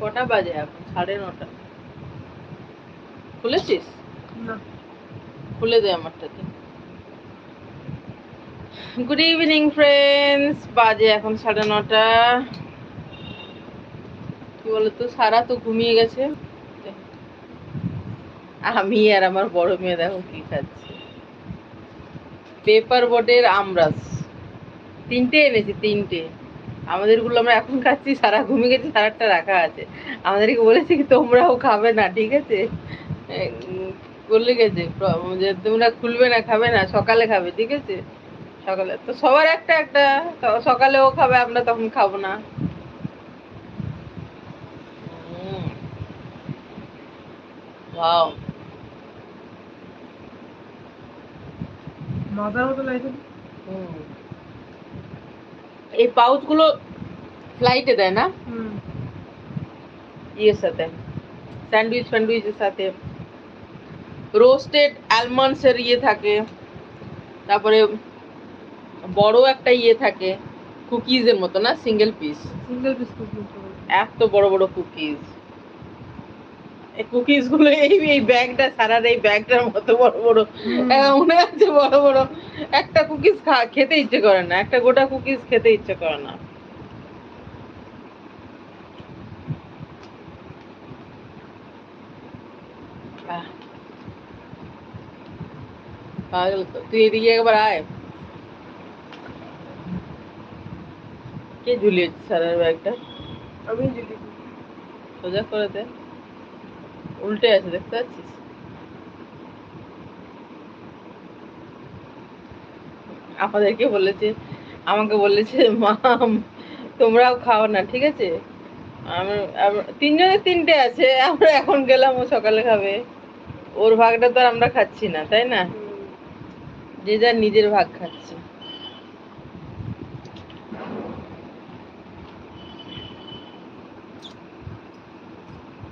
কটা বাজে এখন? সাড়ে নটা। খুলেছিস? না। খুলে দে আমারটাতে গুড ইভিনিং ফ্রেন্ডস বাজে এখন সাড়ে নটা। কি বলতো? সারা তো ঘুমিয়ে গেছে। আমি আর আমার বড় মেয়ে দেখো কি খাচ্ছে। পেপার বোর্ডের আমরাস। তিনটে এনেছি তিনটে। আমাদেরগুলো আমরা এখন খাচ্ছি সারা ঘুমিয়ে গেছে সারাটা রাখা আছে। আমাদেরকে বলেছি কি তোমরাও খাবে না ঠিক আছে? বলে গেছে যে তোমরা খুলবে না খাবে না সকালে খাবে ঠিক আছে? সকালে তো সবার একটা একটা সকালেও খাবে আমরা তখন খাব না. মাথার মতো লাগছে? হুম। এই পাউচগুলো ফ্লাইটে দেয় না? ইয়ের সাথে। স্যান্ডউইচ ফ্যান্ডউইচের সাথে। রোস্টেড অ্যালমন্ডসের ইয়ে থাকে। তারপরে বড় একটা ইয়ে থাকে। কুকিজের মতো না? Single piece single piece cookies এত বড় বড় কুকিজ কুকিজগুলো এই এই ব্যাগটা সারার এই ব্যাগটার মতো বড় বড়। হ্যাঁ, মনে আছে বড় বড়। একটা কুকিজ খেতে ইচ্ছে করে না। একটা গোটা কুকিজ খেতে ইচ্ছে করে না। পাগল তুই এদিকে একবার আয়। কে ঝুলিয়েছে সারার ব্যাগটা? আমি যদি সোজা করে দে। উল্টে আছে দেখতে পাচ্ছিস? আমাদেরকে বলেছে আমাকে বলেছে মা তোমরাও খাও না ঠিক আছে? তিনজনের তিনটে আছে আমরা এখন গেলাম ও সকালে খাবে। ওর ভাগটা তো আর আমরা খাচ্ছি না তাই না? যে যার নিজের ভাগ খাচ্ছে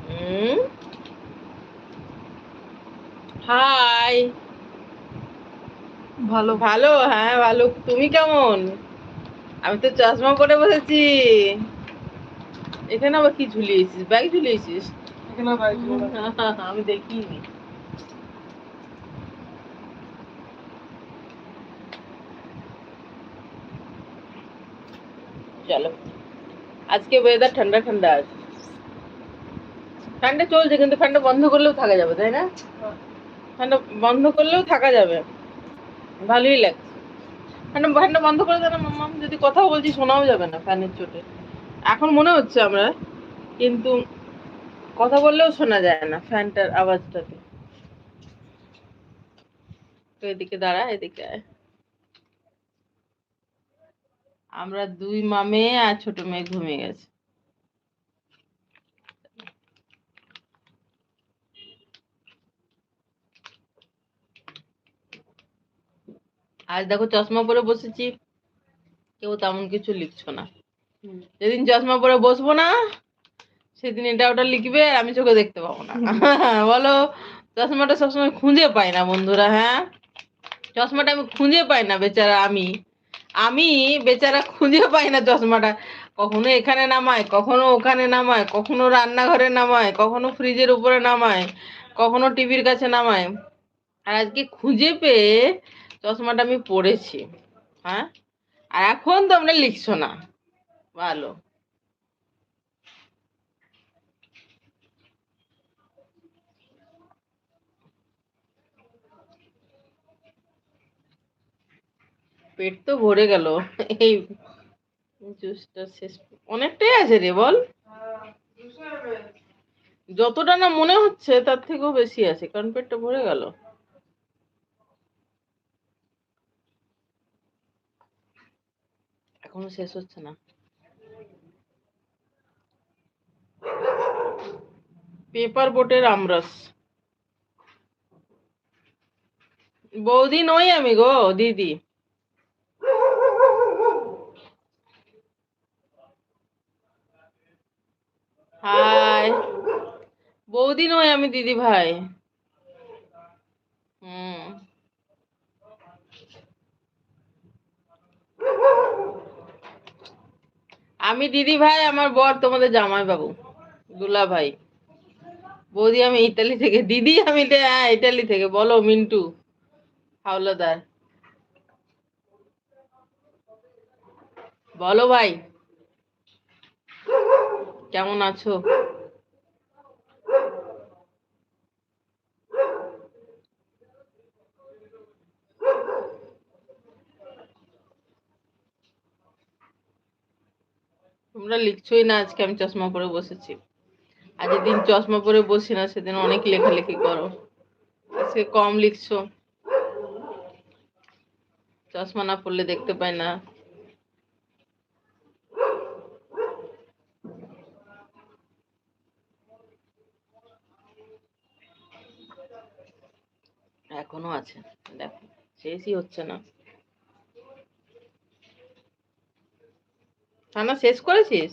হুম হাই ভালো। ভালো হ্যাঁ ভালো। তুমি কেমন? আমি তো চশমা পরে বসেছি। এখানে আবার কি ঝুলিয়েছিস? ব্যাগ ঝুলিয়েছিস? আমি দেখিনি। চলো। আজকে ওয়েদার ঠান্ডা ঠান্ডা আছে। ফ্যানটা চলছে কিন্তু ঠান্ডা বন্ধ করলেও থাকা যাবে তাই না? ফ্যানটা বন্ধ করলেও থাকা যাবে। ভালোই লাগছে। ফ্যানটা ফ্যানটা বন্ধ করে দেয় না মাম্মা যদি কথাও বলছি শোনাও যাবে না ফ্যানের চোটে। এখন মনে হচ্ছে আমরা, কিন্তু কথা বললেও শোনা যায় না ফ্যানটার আওয়াজটাতে। তো এদিকে দাঁড়া, এদিকে আমরা দুই মামে আর ছোট মেয়ে ঘুমিয়ে গেছে। আজ দেখো চশমা পরে বসেছি কেউ তেমন কিছু লিখছো না। যেদিন চশমা পরে বসবো না সেদিন এটা ওটা লিখবে আর আমি চোখে দেখতে পাবো না। বলো চশমাটা সবসময় খুঁজে পাই না বন্ধুরা হ্যাঁ? চশমাটা আমি খুঁজে পাই না বেচারা আমি। আমি বেচারা খুঁজে পাই না চশমাটা। কখনো এখানে নামায় কখনো ওখানে নামায় কখনো রান্নাঘরে নামায় কখনো ফ্রিজের উপরে নামায় কখনো টিভির কাছে নামায়। আর আজকে খুঁজে পেয়ে চশমাটা আমি পরেছি। হ্যাঁ? আর এখন তোমরা লিখছো না। ভালো। পেট তো ভরে গেল। এই জুসটা শেষ। অনেকটাই আছে রে, বল। যতটা না মনে হচ্ছে, তার থেকেও বেশি আছে, কারণ পেটটা ভরে গেল। এখনও শেষ হচ্ছে না। পেপার বোটের আমরস। বৌদি নই আমি গো, দিদি। হাই। বৌদি নয় আমি, দিদি ভাই হুম আমি দিদি ভাই আমার বর তোমাদের জামাই বাবু দুলা ভাই বৌদি আমি ইতালি থেকে দিদি আমি হ্যাঁ, ইতালি থেকে বলো মিন্টু হাওলাদার। বলো ভাই কেমন আছো? তোমরা না, আজকে আমি চশমা পরে বসেছি। আর যেদিন চশমা পরে বসি না, সেদিন অনেক লেখালেখি করো। আজকে কম লিখছো। চশমা না পড়লে দেখতে পাই না। এখনও আছে, দেখো, শেষই হচ্ছে না। রান্না শেষ করেছিস?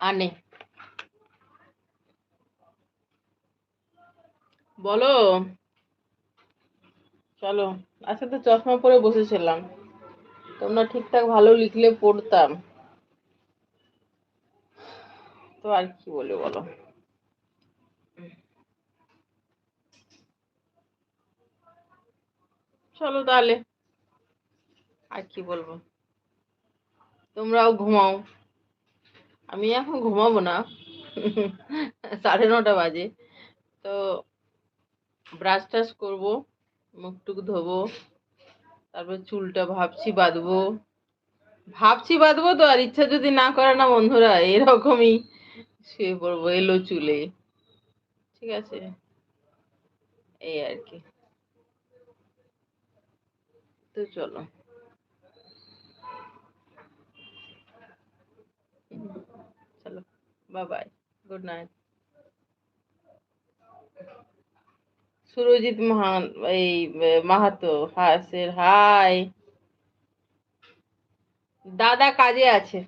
আনে বলো। চলো, আজকে তো চশমা পরে বসেছিলাম। তোমরা ঠিকঠাক ভালো লিখলে পড়তাম। তো আর কি বলে বলো। চলো তাহলে। আর কি বলব? তোমরাও ঘুমাও। আমি এখন ঘুমাবো না। সাড়ে নটা বাজে। তো ব্রাশ টাশ করব মুখ টুক ধোবো, তারপর চুলটা ভাবছি বাঁধবো। ভাবছি বাঁধবো তো, আর ইচ্ছা যদি না করে না বন্ধুরা, এরকমই শুয়ে পড়ব এলো চুলে। ঠিক আছে? এই আর কি। তো চলো। চলো bye bye good night Surajit Mahan, এই মাহাতো, হাসের হাই দাদা কাজে আছে।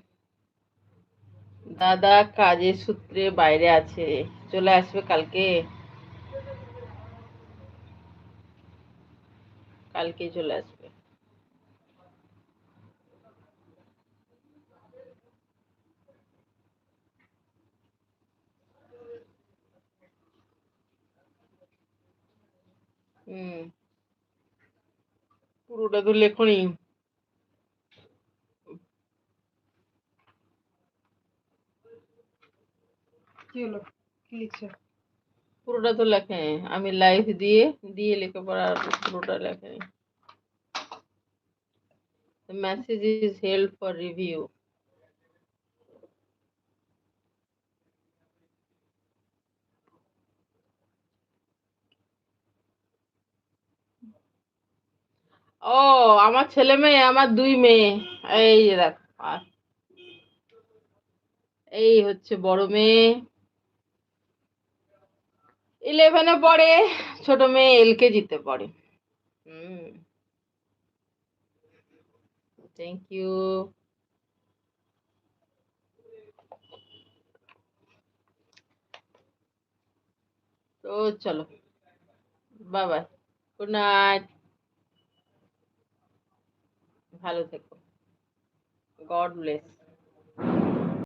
দাদা কাজের সূত্রে বাইরে আছে। চলে আসবে কালকে। কালকে চলে আসবে হুম পুরোটা তো লেখনি। কি হলো? কি লিখছে? পুরোটা তো লেখে। আমি লাইভ দিয়ে দিয়ে লিখে পড়ার পুরোটা লেখেনি The message is held for review. ও, আমার ছেলে মেয়ে, আমার দুই মেয়ে। এই যে দেখ এই হচ্ছে বড় মেয়ে। ইলেভেনে পড়ে, ছোট মেয়ে এলকেজিতে পড়ে। হুম। থ্যাংক ইউ তো চলো বাই গুড নাইট ভালো থেকো। God bless